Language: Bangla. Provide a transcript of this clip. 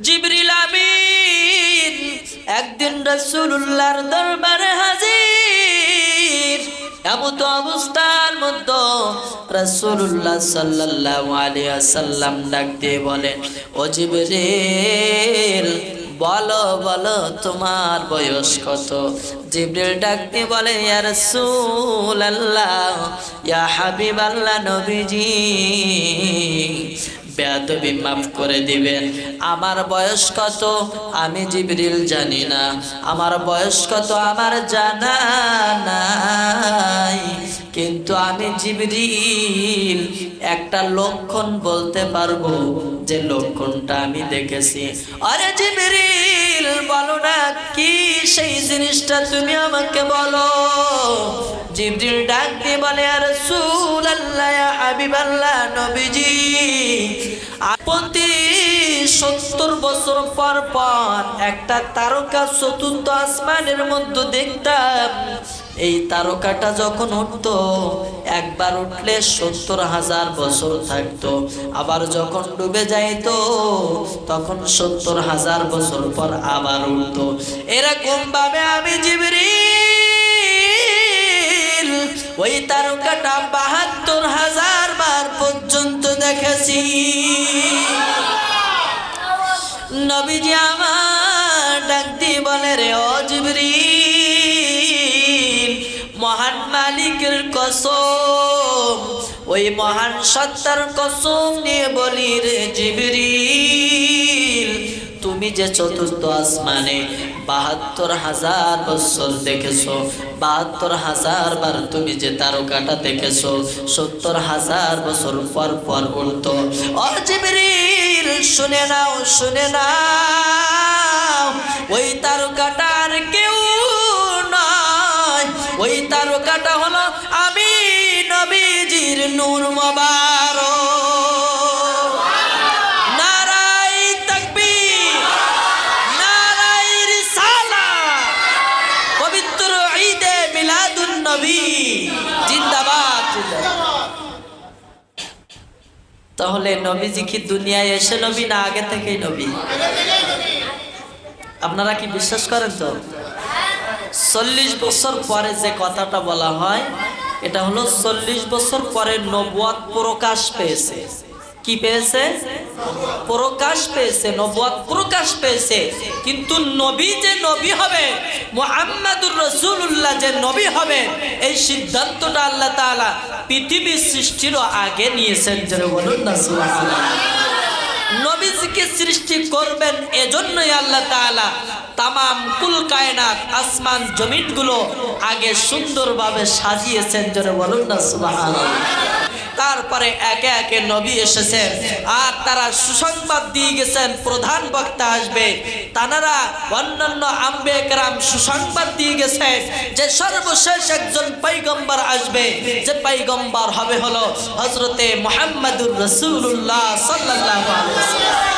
জিবরিল আমিন, একদিন রাসূলুল্লাহর দরবারে হাজির। এমত অবস্থার মধ্যে রাসূলুল্লাহ সাল্লাল্লাহু আলাইহি ওয়াসাল্লাম ডাক দিয়ে বলেন, ও জিবরিল, বলো বলো, তোমার বয়স কত? জিবরিল ডাক দিয়ে বলে, ইয়া রাসূলুল্লাহ, ইয়া হাবিবাল্লাহ নবীজি। বেয়াদবি মাফ করে দিবেন আমার বয়স কত? আমি জিবরিল জানি না। আমার বয়স কত? আমার জানা নাই। কিন্তু আমি জিবরিল, একটা লক্ষণ বলতে পারব যে লক্ষণটা আমি দেখেছি। আরে জিবরিল, বলো না কি সেই জিনিসটা তুমি আমাকে বলো? জিবরিল ডাক দিয়ে বলে আর সুল আল্লাহ হাবিব নবীজি সত্তর বছর পর পর একটা তারকা চতুর্থ আসমানের মধ্যে দেখতাম। এই তারকাটা যখন উঠতো, একবার উঠলে সত্তর হাজার বছর থাকতো। আবার যখন ডুবে যাইতো, তখন সত্তর হাজার বছর পর আবার উঠতো। এরকম ভাবে আমি জিবরিল, ওই তারকাটা বাহাত্তর হাজার বার পর্যন্ত দেখেছি। নবীজি আমার ডাক দিয়ে বলে রে অজবরিল মহান মালিকের কসম, ওই মহান সত্তার কসম নিয়ে বলি রে জিবরিল, তুমি যে চতুর্থ আসমানে বাহাত্তর হাজার বছর দেখেছ, বাহাত্তর হাজার বার তুমি যে তারকাটা দেখেছ, সত্তর হাজার বছর পর পর উঠতো। অজিবরিল শুনে নাও শুনে নাও, ওই তারকাটার কেউ নয়। ওই তারকাটা হলো আমি নবীজির নূর মোবারক। তাহলে নবীজি কি দুনিয়ায় এসে নবী না আগে থেকেই নবী? আপনারা কি বিশ্বাস করেন তো? চল্লিশ বছর পরে যে কথাটা বলা হয়, এটা হলো চল্লিশ বছর পরে নবুয়াত প্রকাশ পেয়েছে। কি পেয়েছে? প্রকাশ পেয়েছে নবুয়াত প্রকাশ পেয়েছে। কিন্তু নবী যে নবী হবে, মুহাম্মাদুর রাসূলুল্লাহ যে নবী হবে, এই সিদ্ধান্তটা আল্লাহ তাআলা পৃথিবীর সৃষ্টির আগে নিয়েছেন যেন বলুন নবীজিকে সৃষ্টি করবেন এজন্যই আল্লাহ তালা তাম কুল কায়নাত, আসমান জমিনগুলো আগে সুন্দরভাবে সাজিয়েছেন যেন বলুন না সুবহানাল্লাহ তারপরে একে একে নবী এসেছেন। আর তারা সুসংবাদ দিয়ে গেছেন, প্রধান বক্তা আসবে। তানারা অন্যান্য আম্বে কেরাম সুসংবাদ দিয়ে গেছেন যে সর্বশেষ একজন পাইগম্বর আসবে। যে পাইগম্বর হবে হলো হজরতে মোহাম্মদুর রসুল্লাহ সাল্লাহ।